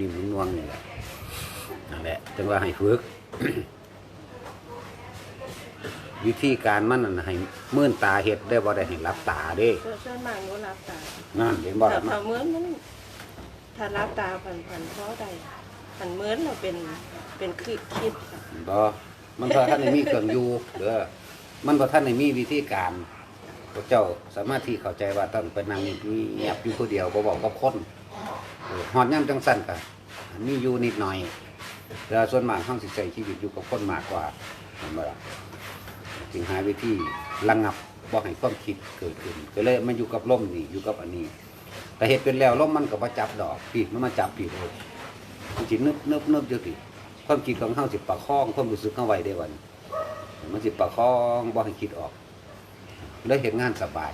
นิ่มๆนวลๆนี่แหละนั่นแหละจังว่าให้ฝึกวิธีการมันนั่นให้มื่นตาเฮ็ดได้บ่ได้ให้รับตาเด้ส่วนส่วนมากหนูรับตานั่นเห็นบ่ถ้าล่ะมันถ้าเหมือนมันถ้ารับตาผันผันเพราะใดผันเหมือนเราเป็นเป็นคิดคิดค่ะบ่มันบ่ท่านได้มีเครื่องอยู่เด้อมันบ่ท่านได้มีวิธีการพวกเจ้าสามารถที่เข้าใจว่าต้องไปนั่งเงียบอยู่ผู้เดียวบ่เว้ากับคน เอดยามจังซั่นก็มีอยู่นิดหน่อยแต่ส่วนมากเฮาสิใช้ชีวิตอยู่กับคนมากกว่าเห็นบ่ล่ะจึงหาวิธีระงับบ่ให้ความคิดเกิดขึ้น ก็เลยมาอยู่กับลมนี่อยู่กับอันนี้แต่เฮ็ดเป็นแล้วลมมันก็บ่จับดอกพี่มันมาจับพี่เลยมันสินึบนึบนึบอยู่ติความคิดของเฮาสิประคองความรู้สึกเฮาไว้ได้วันมันสิประคองบ่ให้คิดออกเลยเห็นงานสบาย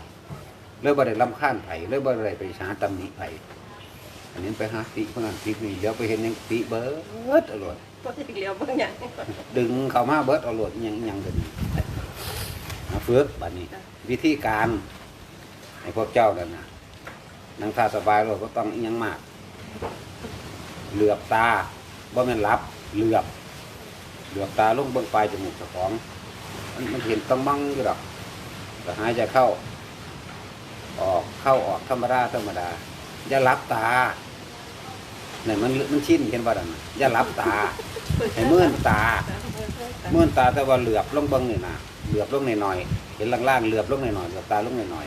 เลยบ่ได้ลำคาญไผ่เลยบ่ได้ไปหาตำหนิไผ่ อันนี้ไปหาติคนนั้นตินี่เดี๋ยวไปเห็นหยังติเบิดอร่อยก็จะเลี้ยวบางอย่างดึงเข้ามาเบิดเอาโหลดยังยังกันมาฝึกบัดนี้ วิธีการให้พวกเจ้านั่นนะนังทาสบายเราก็ต้องอิหยังมาก เหลือบตาบ่แม่นรับเหลือบเหลือบตาลงเบื้องปลายจมูกเจ้าของ มันมันเห็นต้องมั่งอยู่หรอกแต่หายใจเข้า ออกเข้าออกธรรมดาธรรมดา อย่ารับตาเนี่ยมันมันชินเห็นว่าดันอย่ารับตาให้มื่นตา เมื่อตาแต่ว่าเหลือบลงเบิ้งนี่นะเหลือบลงหน่อยๆเห็นล่างๆเหลือบลงหน่อยๆเหลือบตาลงหน่อย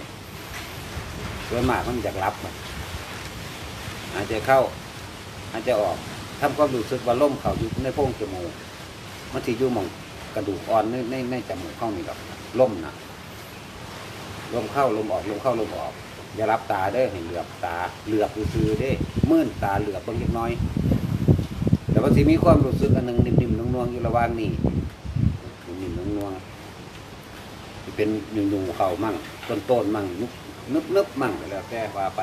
ๆส่วนมากมันอยากรับมันหายใจเข้าหายใจออกทำความรู้สึกว่าล่มเขาอยู่ในโพรงจมูกมันสิอยู่มองกระดูกอ่อนในในในจมูกเข้านี่ดอกล่มนะลมเข้าลมออกลมเข้าลมออก อย่ารับตาเด้อให้เหลือบตาเหลือบซื่อเด้มื่นตาเหลือบเบิ่งเล็กน้อย แต่ว่าสิมีความรู้สึกอันหนึ่งนิ่มๆนวลๆอยู่ระหว่างนี้นิ่มๆนวลๆที่เป็นหนึ่งๆเขามั่งต้นต้นๆมั่งนุบนึบนึบมั่งแล้วแต่ว่าไป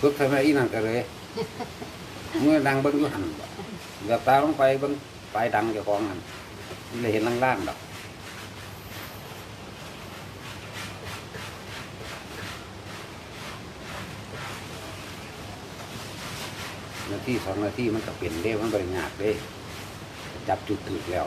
ฝึกทำไมอีนั่นก็เลย เมื่อดังเบิ้งอยู่หันเกือบตาลงไปเบิ้งปลายดังเจ้าของหันเลยเห็นล่างๆดอกนาทีสองนาทีมันก็เปลี่ยนเด้มันบริงากเด้ จับจุดถูกแล้ว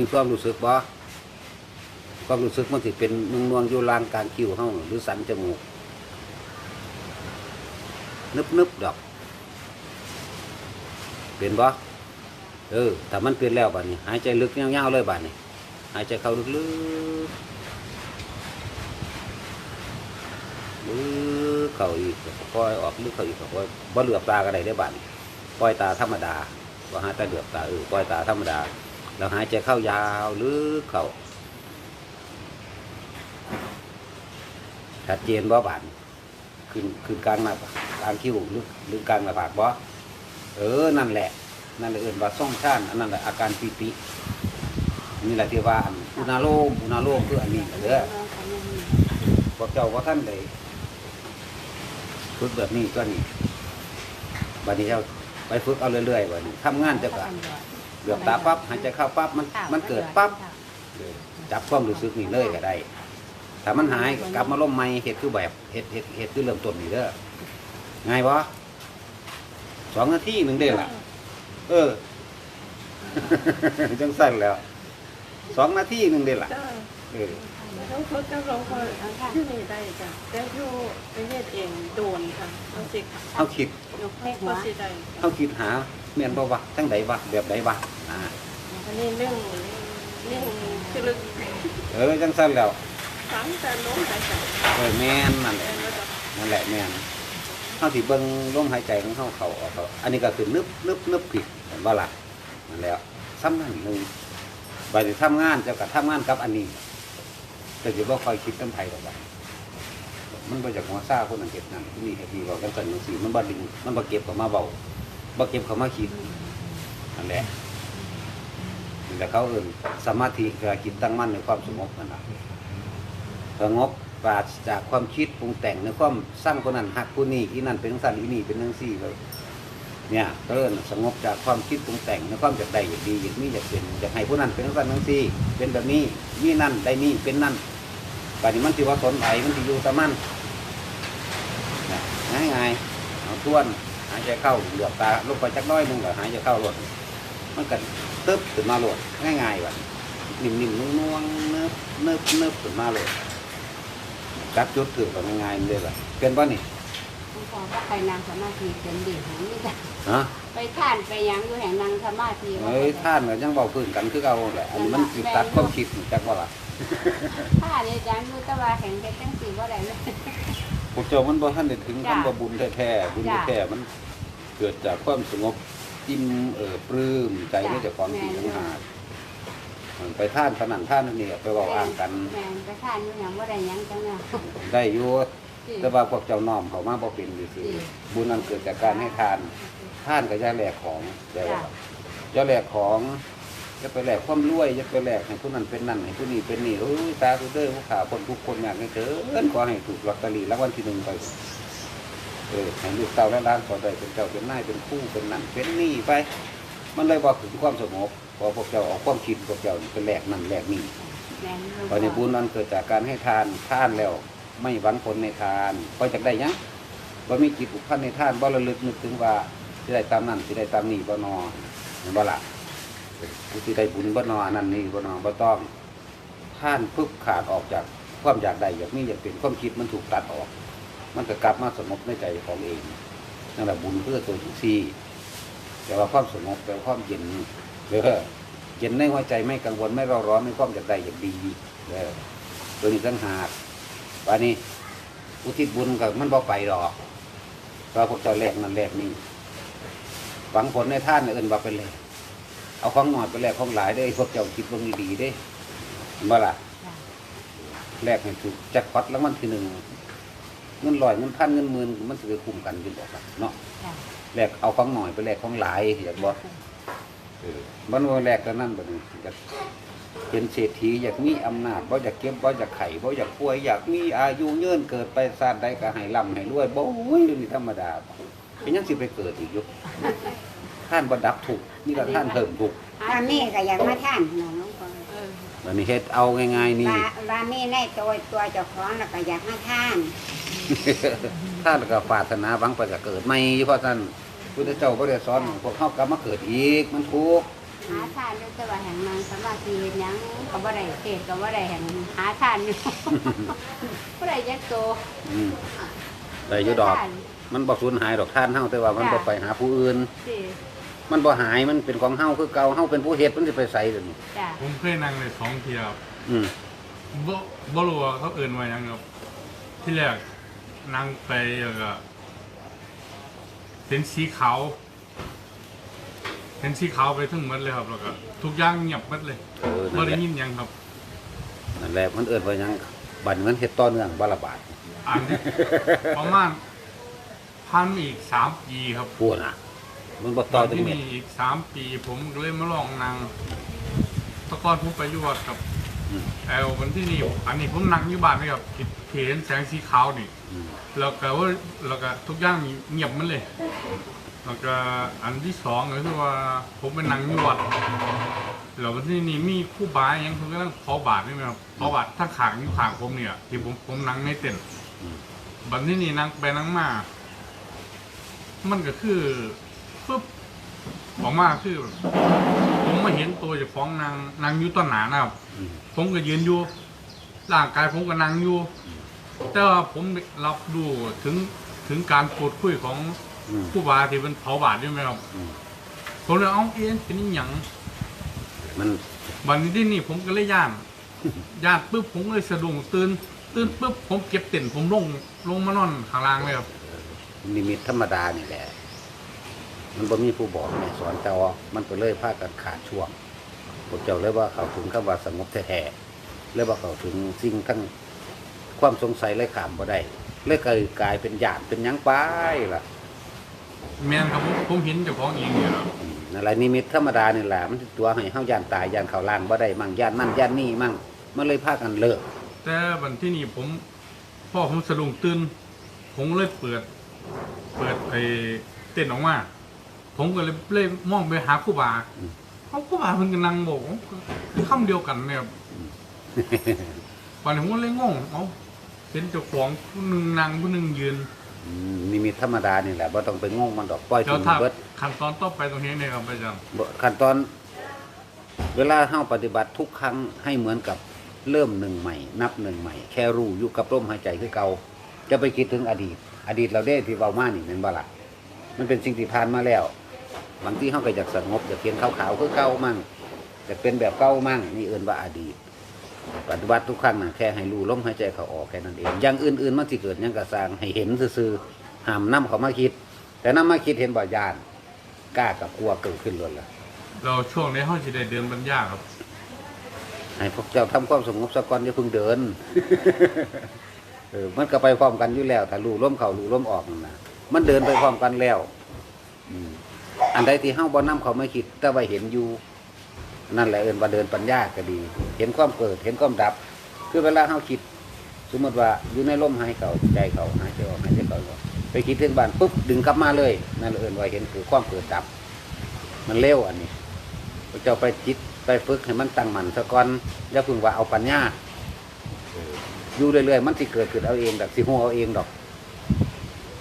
มีความรู้สึกบ่ความรู้สึกมันสิเป็นนวงนวงอยู่ลางกลางคิ้วเฮาหรือสันจมูกนึบนึบๆดอก เป็นบ่เออถ้ามันเป็นแล้วบัดนี้ หายใจลึกยาวๆเลยบัดนี้ หายใจเข้าลึกๆลึกเข้าอีกปล่อยออกลึกเข้าอีกปล่อยบ่เหลือบตาก็ได้ได้บัดนี้ปล่อยตาธรรมดาบ่หาแต่เหลือบตาเออปล่อยตาธรรมดา แล้วหายใจเข้ายาวลึกเข้าชัดเจนบ่บันี้ขึ้นขึ้นกลางหน้ากลางคิ้วหรือหรือกลางหน้าผากบ่เออนั่นแหละ นั่นแหละเอื่นว่าซ่องชานอันนั้นแหละอาการปีตินี่แหละที่ว่าอุณาโลมอุณาโลมคืออันนี้เด้อพวกเจ้าว่าท่านใดฝึกแบบนี้ก็นี่บัดนี้เจ้าไปฝึกเอาเรื่อยๆบัดนี้ทำงานเจ้าก็ เหลือบตาปั๊บหายใจเข้าปั๊บมันมันเกิดปั๊บเออจับความรู้สึกนี่เลยก็ได้ถ้ามันหายก็กลับมาล่มใหม่เห็ดคือแบบเห็ดเห็ดเห็ดคือเริ่มต้นนี่เด้อง่ายปะสองนาทีหนึ่งเด้ล่ะเออ จังสั้นแล้วสองนาทีหนึ่งเด้ล่ะจ้าเออ ต้องฝึกต้องลองคอยที่นี่ได้จ้ะแต่อยู่ไปเฮ็ดเองโดนค่ะเอาสิเขาคิดยกให้ก็สิได้จ้ะเขาคิดหาเมียนบ่วะทั้งใดวะแบบใดวะอ่าอันนี้เรื่องเรื่องคือลึกเออจังสั้นแล้วฟังแต่ล้มหายใจเออแม่นนั่นแหแอละนแล้วก็นั่นแหละแม่นเขาสิเบิ่งลมหายใจของเขาเขาออกเขาอันนี้ก็คือนึบนึบนึบผิดเห็นบ่ล่ะนั่นแล้วซ้ำนั่นหนึ่งไปที่ทำงานเจ้าก็ทำงานกับอันนี้ แต่จะบ่คอยคิดน้ำไผ่หรอกบัดมันบ่จากหัวซ่าคนนั้นเก็บนั่นนี่เฮ็ดนี่บอกกันสั่นจังซี่มันบ่ดึงมันบ่เก็บเขามาเว้าบ่เก็บเขามาคิดนั่นแหละแต่เขาเอื่นสมาธิคือจิตตั้งมั่นในความสงบนั่นแหละสงบปราศจากความคิดปรุงแต่งในความสร้างคนนั้นหักผู้นี้อีนั่นเป็นสันอีนี่เป็นนั่งซี่เลย เนี่ยเอิ้นสงบจากความคิดปรุงแต่งในความอยากได้อยากดีอยากมีอยากเป็นอยากให้ผู้นั้นเป็นสันนั่งซี่เป็นแบบนี้มีนั่นได้นี่เป็นนั่นป่านนี้มันที่ว่าสนไหมันที่อยู่ตะมันง่ายง่ายๆเอาทวนหายใจเข้าเหลือบตาลงไปจักน้อยนึงแล้วหายใจเข้าหลดมันก็ตึ๊บขึ้นมาหลดง่ายๆว่ะนิ่มๆนุ่งเนิบเนิบเนิบขึ้นมาหลดจับจุดถือก็ง่ายๆเลยว่ะเป็นป่ะนี่ พ่อก็ไปนั่งสมาธิเป็นดีแห่งนี้จ้ะฮะไปท่านไปหยังอยู่แห่งนั่งสมาธิเอ้ยท่านก็ยังเบาพื้นกันคือเอาแหละอันนี้มันสิตัดความคิดจักว่าล่ะท่านอาจารย์อยู่แต่ว่าแห่งเป็นจังสีว่าไรเลยพวกเจ้ามันบ่ทันได้ถึงจ้ะคำว่าบุญแท้ๆบุญจ้ะแท้ๆมันเกิดจากความสงบอิ่มเออปลื้มใจในเจ้าของที่ทั้งหากไปท่านสนั่นท่านนี่ไปเว้าอ้างกันแม่นไปท่านอยู่หยังว่าไรยังจังเนี่ยได้อยู่สิ แต่ว่าพวกเจ้าน้อมเขามาบ่เป็นซื่อสิๆบุญนั้นเกิดจากการให้ทานท่านก็จะแลกของแต่จ้ะว่าจะแลกของจะไปแลกความรวยจะไปแลกให้ผู้นั้นเป็นนั่นให้ผู้นี้เป็นนี่โอ้ยตาตุเด้อผู้ขาคนทุกคนอยากให้เถินขอให้ถูกลอตเตอรี่รางวัลที่หนึ่งไปเออให้ลูกเต่าและหล้านขอได้เป็นเจ้าเป็นนายเป็นคู่เป็นนั่นเป็นนี่ไป มันเลยบอกถึงความสงบพอพวกเจ้าเอาความคิดพวกเจ้านี่เป็นแลกนั่นแลกนี่แม่นหลวงตอนนี้บุญนั้นเกิดจากการให้ทานทานแล้ว ไม่หวังผลในทานก็จากได้ยังบ่มีจิตอุพันในทานบ่ระลึกนึกถึงว่าสิได้ตามนั้นสิได้ตามนี้บ่นอนบ่ละผู้ที่ได้บุญบ่นอนนั้นนี่บ่นอบ่ต้องท่านพึบขาดออกจากความอยากได้อยากมีอยากเป็นความคิดมันถูกตัดออก มันก็กลับมาสงบในใจของเองนั่นแหละบุญเพื่อตัวที่สี่แต่ว่าความสงบแต่ว่าความเย็นเด้อเย็นในหัวใจไม่กังวลไม่เร่าร้อนไม่ความอยากได้อยากดีเด้อตัวนี้ตั้งหาก วันนี้ อุทิศบุญกับมันบ่ไปดอกเพราะพวกเจ้าแลกนั่นแลกนี่หวังผลในท่านเอื่นว่าเป็นเลย เอาของหน่อยไปแลกของหลายได้อพวกเจ้าคิดเบิ่งดีๆได้อเห็นบ่ล่ะจ้ะแลกให้ถูกแจ็คพอตแล้วมันทีหนึ่งเงินลอยเงินพันเงินหมื่นมันจะไปคุ้มกันอยู่บอกล่ะเนาะจ้ะแลกเอาของหน่อยไปแลกของหลายอยากบอกเออมันว่าแลกกันนั่นบัดนี้อยาก เป็นเศรษฐีอยากมีอำนาจบ่อยากเก็บบ่อยากไข่บ่อยากป่วยอยากมีอายุยืนเกิดไปชาติใดก็ให้ร่ำให้รวยบ่โอ้ยนี่ธรรมดาเป็นยังสิไปเกิดอีกอยู่ท่านบ่ดับถูกข์นี่ก็ท่านเพิ่มถูกข์ว่ามีก็อยากมาท่านนะหลวงพ่อเออบัดนี้เฮ็ดเอาง่ายๆนี่ว่าว่ามีในตัวตัวเจ้าของแล้วก็อยากมาท่านท่านก็ปรารถนาหวังไปจะเกิดใหม่เพราะท่านพุทธเจ้าบ่ได้สอนพวกเฮากลับมาเกิดอีกมันทุกข์ หาท่านอยู่แต่ว่าแห่งนั่งสมาธิเฮ็ดหยังก็บ่ได้เทศก็บ่ได้แห่งหาท่านอยู่ บ่ได้ยักโตอืมได้อยู่ดอกมันบ่สูญหายดอกท่านเฮาแต่ว่ามันบ่ไปหาผู้อื่น สิมันบ่หายมันเป็นของเฮาคือเก่าเฮาเป็นผู้เฮ็ดมันสิไปใส่เดี๋ยวนี้จ้ะผมเคยนั่งในสองเที่ยวอืมบ่บ่รู้ว่าเขาเอื่นว่าหยังครับ ที่แรกนั่งไปแล้วก็เป็นสีขาว เป็นสีขาวไปทั้งหมดเลยครับแล้วก็ทุกอย่างเงียบหมดเลยเออบ่นั่นแหได้ละยินหยังครับ นั่นแหละมันเอิ้นว่าหยังบัดนี้มันเฮ็ดต่อเนื่องบ่ละบาดอ่านที่ประมาณพันอีกสามปีครับพูดน่ะ มันบ่ต่อตอนตรงที่นี้นี่อีกสามปี ผมก็เลยมาลองนั่งแตะกอนผมไปอยู่วัดกับอืมแอลวันที่นี่อันนี้ผมนั่งอยู่บ้านนี่ครับเห็นแสงสีขาวนี่ อืมแล้วก็ว่าแล้วก็ทุกอย่างนี่เงียบหมันเลย แล้วก็อันที่สองก็คือว่าผมเป็นนางยวดแล้วที่นี่มีคู่บาอยังเขากำลังเผาบาทนี่ไหมครับเผาบาทถ้าขางอยู่ขางผมเนี่ยที่ผมผมนั่งในเต็นท์บัดนี้นี่นั่งไปนั่งมา มันก็คือปึ๊บออกมาคือ ผมมาเห็นตัวเจ้าของนางนางอยู่ต้นหนานะครับ ผมก็ยืนอยู่ร่างกายผมก็นังอยู่ แต่ว่าผมรับรู้ถึงถึงการพูดคุยของ อืม ผู้บาที่เป็นเผาบาทด้วยไหมครับอืมผมเลยเอ้าเอ็นเป็นนี่หยังมัน วันนี้ที่นี่ผมก็เลยย่าน ย่านปุ๊บผมก็เลยสะดุ้งตื่นตื่นปุ๊บผมเก็บเต็นท์ผมลงลงมานอนข้างล่างเลยครับ นิมิตธรรมดานี่แหละ มันบ่มีผู้บอกแม่สอนแต่ว่ามันก็เลยพากันขาดช่วงพวกเจ้าเลยว่าเขาถึงคำว่าสงบแท้ๆเลยว่าเขาถึงสิ่งทั้งความสงสัยเลยขามบ่ได้เลยกลายกลายเป็นญาติเป็นหยังไปล่ะ แมนครับผมผมเห็นเจ้าของเองเนี่ยครับอืมนั่นแหละนิมิตธรรมดานี่แหละมันตัวให้เฮาย่านตายย่านเข้าล่างบ่ได้มั่งย่านนั่นย่านนี่มั่งมันเลยพากันเลิกแต่วันที่นี่ผมพ่อผมสะดุ้งตื่นผมเลยเปิด เปิดไอ้เต้นออกมาผมก็เลยเลยมองไปหาครูบาเขาครูบาเพิ่นก็นั่งบอกคำเดียวกันเนี่ยครับวันนี้ผมก็เลยงงเอ้าเป็นเจ้าของผู้หนึ่งนั่งผู้หนึ่งยืน อืมนิมิตธรรมดานี่แหละบ่ต้องไปงงมันดอกปล่อยเดี๋ยทิ้วงถ้าเบิดขั้นตอนต่อไปตรงนี้เนี่ยครับอาจารย์บ่ขั้นตอน เวลาเฮาปฏิบัติทุกครั้งให้เหมือนกับเริ่มหนึ่งใหม่ นับหนึ่งใหม่ แค่รู้อยู่กับลมหายใจคือเก่าจะไปคิดถึงอดีต อดีตเราได้ที่เว้ามานี่แม่นบ่ล่ะมันเป็นสิ่งที่ผ่านมาแล้ว บางทีเฮาก็อยากสงบอยากเห็นขาวๆคือเก่ามั่งจะเป็นแบบเก่ามั่งนี่เอิ้นว่าอดีต ปฏิบัติทุกครั้งน่ะแค่ให้รู้ลมหายใจเขาออกแค่นั้นเองอย่างอื่นๆมันสิเกิดหยังก็สร้างให้เห็นซื่อๆห้ามนํเขามาคิด แต่นํมาคิดเห็นบ่ยานกล้ากับกลัวเกิดขึ้นล้วนละเราช่วงนี้เขาจะได้เดินบรรยากครับให้พวกเจ้าทำความสงบสะก่อนอย่าเพิ่งเดินเออมันก็ไปพร้อมกันอยู่แล้วถ้ารู้ล้มเขารู้ล้มออกนั่นนะมันเดินไปพร้อมกันแล้วอืมอันใดที่เฮาบ่นํเขาไม่คิดแต่ว่าเห็นอยู่ นั่นแหละเอิ้นว่าเดินปัญญาก็ดี เห็นความเกิด เห็นความดับ คือเวลาเฮาคิด สมมติว่าอยู่ในลมหายเขาใจเขาหายใจออกหายใจเข้าออกไปคิดถึงบ้านปุ๊บดึงกลับมาเลย นั่นเอิ้นว่าเห็นคือความเกิดดับ มันเร็วอันนี้พระเจ้าไปจิตไปฝึกให้มันตั้งมั่นซะก่อนอย่าเพึ่งว่าเอาปัญญาเอออยู่เรื่อยๆมันสิเกิดขึ้นเอาเองดอกสิฮู้เอาเองดอก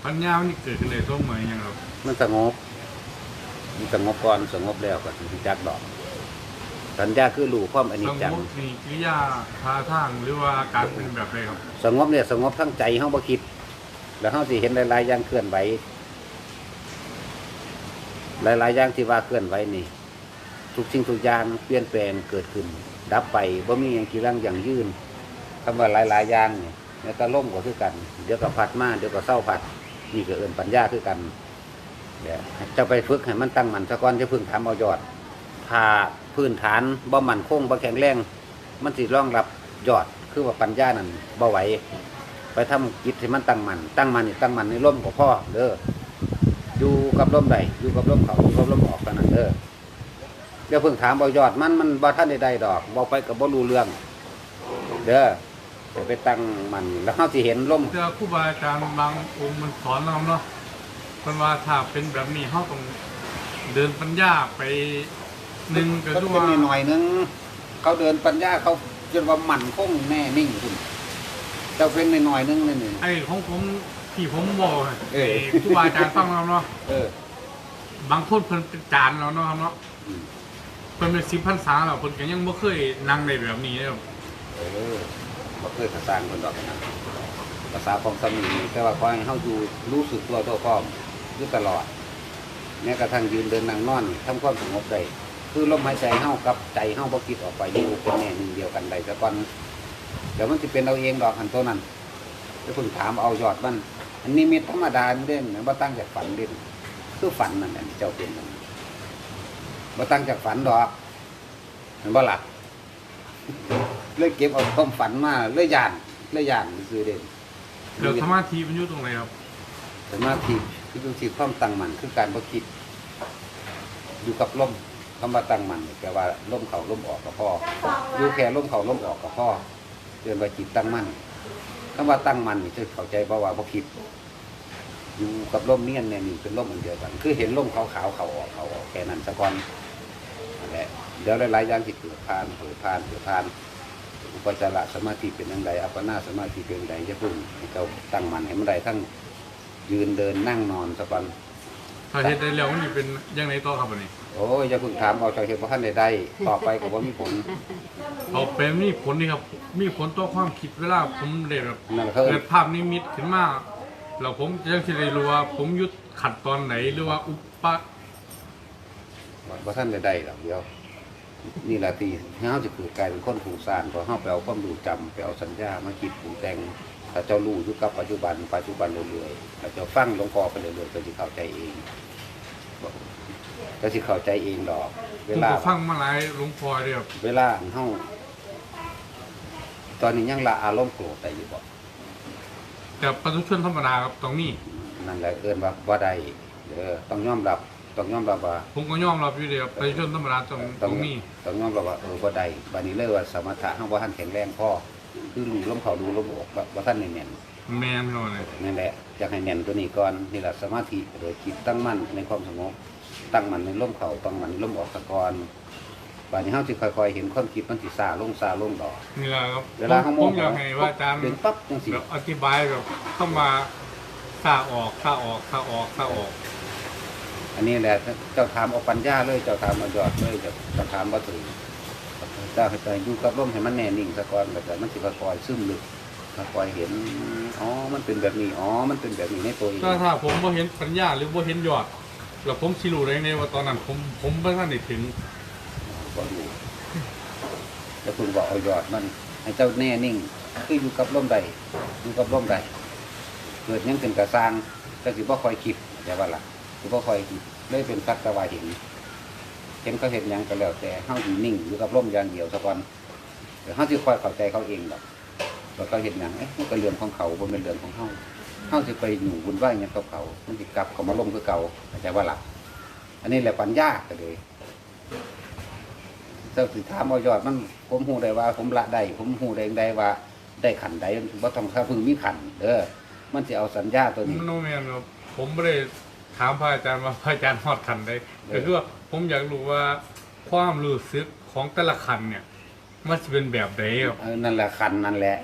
ปัญญามันนี่เกิดขึ้นเลยต้องเหมือนอย่างครับมันสงบมันสงบก่อนสงบแล้วก็สิจักดอก สัญญาคือรู้ความอนิสจงจังบนี่กิริยาท่าทางหรือว่าอาการเป็นแบบไรครับสงบเนี่ยสงบทั้งใจเฮาบ่คิด แล้วเฮาสิเห็นหลายๆอย่างเคลื่อนไหวหลายๆอย่างที่ว่าเคลื่อนไหวนี่ ทุกสิ่งทุกอย่างเปลี่ยนแปลงเกิดขึ้น ดับไปบ่มีอย่างกี่ร่างอย่างยืนคำว่าหลายๆอย่างนี่แล้วก็ล่มก็คือกัน เดี๋ยวก็พัดมาเดี๋ยวก็เศร้าพัด นี่ก็เอิ้นปัญญาคือกันเดี๋ยวจะไปฝึกให้มันตั้งมั่นซะก่อนจะพึ่งทำเอายอดถ้า พื้นฐานบ่มั่นคงบ่แข็งแรง มันสิรองรับยอดคือว่าปัญญานั่นบ่ไหวไปทำกิจให้มันตั้งมัน ตั้งมันนี่ตั้งมันในร่มของพ่อเด้ออยู่กับร่มใดอยู่กับร่มเขาอยู่กับร่มออกเท่านั้นเด้อเดี๋ยวเพิ่งถามเอายอดมันมันบ่ท่านใดๆดอกบ่ไปกับบ่รู้เรื่อง เด้อเดี๋ยวไปตั้งมันแล้วเฮาสิเห็นร่มเจอครูบาอาจารย์บางองค์มันสอนเราเนาะเป็นว่าถ้าเป็นแบบนี้เขาต้องเดินปัญญาไป หนึ่งก็ก็คือเป็นว่าหน่อยๆนึงเขาเดินปัญญาเขาจนว่าหมั่นคงแน่นิ่งคุณเจ้าเป็นหน่อยๆนึงนี่นี่ ไอ้ของผมที่ผมบอกให้เออ ไอ้ครูบาอาจารย์ฟังเราเนาะเออบางคนเพิ่นเป็นจานเราเนาะครับเนาะอืมเพิ่นเป็นสิบพรรษาแล้วเพิ่นก็ยังบ่เคยนั่งในแบบนี้เลยครับเออบ่เคยภาษาคนดอกนะภาษาของสมีแต่ว่าขอให้เฮาอยู่รู้สึกตัวตัวพร้อมอยู่ตลอดแม้กระทั่งยืนเดินนั่งนอนทำความสงบได้ คือลมหายใจเฮากับใจเฮาบ่คิดออกไปอยู่เป็นแน่หนึ่งเดียวกันได้แต่ก่อนเดี๋ยวมันสิเป็นเอาเองดอกอันตัวนั้นจะเพิ่งถามเอายอดมัน อันนี้มีธรรมดาเด่นบ่ตั้งจากฝันเด่นคือฝันนั่นแหละเจ้าเป็นนั่นบ่ตั้งจากฝันดอกเห็นบ่ล่ะเลยเก็บเอาความฝันมาเลยยานเลยยานคือเด่นเดี๋ยวสมาธิมันอยู่ตรงไหนครับสมาธิคือดูที่ความตั้งมั่นคือการบ่คิดอยู่กับลม คำว่าตั้งมั่นนี่แปลว่าลมเข้าลมออกกับพ่ออยู่แค่ลมเข้าลมออกกับพ่อเรียนว่าจิตตั้งมั่นคำว่าตั้งมั่นนี่จะเข้าใจเพราะว่าบ่คิด อยู่กับลมเนี่ยเนี่ยนี่เป็นลมอันเดียวกัน คือเห็นลมขาวๆเข้าออกเข้าออกแค่นั้นสะก่อนนั่นแหละเดี๋ยวหลายๆอย่างที่เกิดผ่านเกิดผ่านเกิดผ่านอุปจารสมาธิเป็นยังไงอัปปนาสมาธิเป็นยังไงจะพึ่งให้เขาตั้งมันให้มันได้ทั้งยืนเดินนั่งนอนสะปัน ถ้าเฮ็ดได้แล้วมันสิเป็นยังไงต่อครับอันนี้โอ้ยอย่าเพึ่งถามเอาใจเหตุว่าท่านใดได้ต่อไปก็บ่มีผล เอาไปมีผลนี่ครับ มีผลต่อความคิดเวลาผมได้แบบนั่นเขาเกิดภาพนิมิตขึ้นมาแล้วผมจะสิได้รู้ว่าผมหยุดขัดตอนไหนหรือว่าอุปะว่าท่านใดได้หรอกเดียว นี่แหละที่เฮาจะเกิดกลายเป็นคนผูกสร้างเพราะเฮาไปเอาความรู้จำไปเอาสัญญามาคิดปรุงแต่ง ถ้าเจ้ารู้อยู่กับปัจจุบันปัจจุบันเรื่อยๆถ้าเจ้าฟังหลวงพ่อไปเรื่อยๆก็สิเข้าใจเองบอกก็สิเข้าใจเองดอกผเวมลาก็ฟังมาหลายหลวงพ่อเลยครับเวลาเฮาตอนนี้ยังละอารมณ์โกรธได้อยู่บ่แต่ประชาชนธรรมดาครับตรงนี้นั่นแหละเอิ้นว่าบ่ได้เด้อต้องยอมรับต้องยอมรับว่าผมก็ยอมรับอยู่เดียวไปชนธรรมดาตรงตต้รองงนี้ต้องยอมรับว่าเออบ่ได้บัดนี้เลยว่าสมถะเฮาบ่ทันแข็งแรงพอ คือรู้ลมเข้ารู้ลมออกบ่บ่ทันแน่นแมนเขาเลยๆนั่นแหละอยากให้แน่นตัวนี้ก่อนนี่ล่ะสมาธิโดยจิตตั้งมั่นในความสงบตั้งมั่นในลมเข้าตั้งมั่นในลมออกซะก่อนบัดนี้เฮาสิค่อยๆเห็นความคิดมันสิซาลงซาลงดอก นี่แหละครับเวลาเฮาผมโมผโหมอยากให้ว่าอาจารย์ เดินปั๊บจังซี่แบบอธิบายแบบเข้ามาซาออกซาออกซาออกซาออก อันนี้แหละเจ้าถามเอาปัญญาเลยเจ้าถามเอายอดเลยเจ้าเจ้าถามบ่ถึงเจ้าให้ไปอยู่กับลมให้มันแน่นิ่งซะก่อนแล้วก็มันสิค่อยๆซึมลึกค่อยๆเห็นอ๋อมันเป็นแบบนี้อ๋อมันเป็นแบบนี้ในตัวเองถ้าถ้าผมบ่เห็นปัญญาหรือบ่เห็นยอดแล้วผมสิรู้ได้ไงว่าตอนนั้นผมผมบ่ทันได้ถึงก็อยู่แล้วคุณบอกเอายอดมันให้เจ้าแน่นิ่งคืออยู่กับลมใดอยู่กับลมใดเกิดหยังเป็นกระสร้างแต่สิบ่คอยคิดแต่ว่าล่ะสิบ่คอยคิดเลยเป็นสักแต่ว่าเห็นเห็นเขาเห็นยังก็แล้วแต่เฮาอยู่นิ่งอยู่กับลมอย่างเดียวซะก่อนเดี๋ยวเฮาสิคอยเข้าใจเขาเองดอกว่าเขาเห็นยังเอ๊ะมันก็เรื่องของเขาบ่เป็นเรื่องของเฮาเฮาสิไปอยู่บุญไหวหยังกับเขามันสิกลับเขามาลมคือเก่าเข้าใจว่าหล่ะอันนี้แหละปัญญาก็เลยเจ้าสิถามเอายอดมันผมหูได้ว่า ผมละได้ผมหูได้ได้ว่า ได้ขันใดว่าต้องถ้าพึ่งมีขันเด้อมันจะเอาสัญญาตัวนี้มันโนแมนครับผมไม่ได้ ถามพระอาจารย์ว่าพระอาจารย์ฮอดขันได้เออก็คือว่าผมอยากรู้ว่าความรู้สึกของแต่ละขันเนี่ย มันจะเป็นแบบใดครับเออนั่นแหละขันนั่นแหละ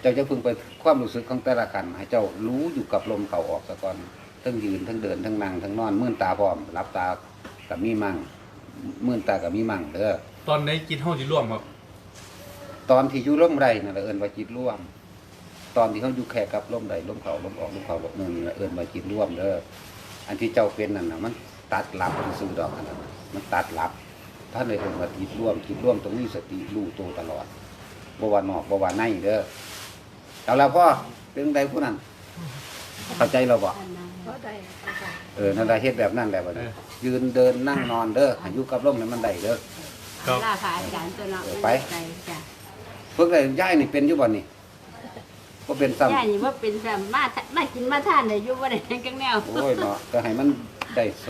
เจ้าจะพึงไปความรู้สึกของแต่ละขันให้เจ้ารู้อยู่กับลมเขาออกซะก่อนทั้งยืนทั้งเดินทั้งนั่งทั้งนอนมื่นตาพร้อมรับตากับมีมั่งมื่นตากับมีมั่งเด้อตอนไหนจิตเฮาสิร่วมครับ ตอนที่อยู่ร่มไรนั่นแหละเอินว่าจิตร่วม ตอนที่เขาอยู่แค่กับร่มไรร่มเขาร่มออกร่มเขาร่มนั่นน่ะเอินว่าจิตร่วมเด้อ อันที่เจ้าเป็นนั่นน่ะมันตัดหลับมันซื้อดอกขนาดนั้นมันตัดหลับท่านเลยเอินว่าจิตร่วมจิตร่วมตรงนี้สติรู้ตัวตลอดบวานอกบวานในเด้อเอาละพ่อเรื่องใดผู้นั้นเข้าใจเราบ่อันนั้นเพราะใดอาจารย์เออนั่นแหละเฮ็ดแบบนั้นแหละบัดนี้ยืนเดินนั่งนอนเด้อให้อยู่กับร่มให้มันได้เด้อครับลาพระอาจารย์ตัวเนาะเออไปไปจ้ะเพิ่งได้ย้ายนี่เป็นอยู่บ่นี่ ก็เป็นซ้ำ ย่านี่ว่าเป็นสามมามากินมาทานได้อยู่บ่ได้จังแนว โอ้ยเนาะก็ให้มันได้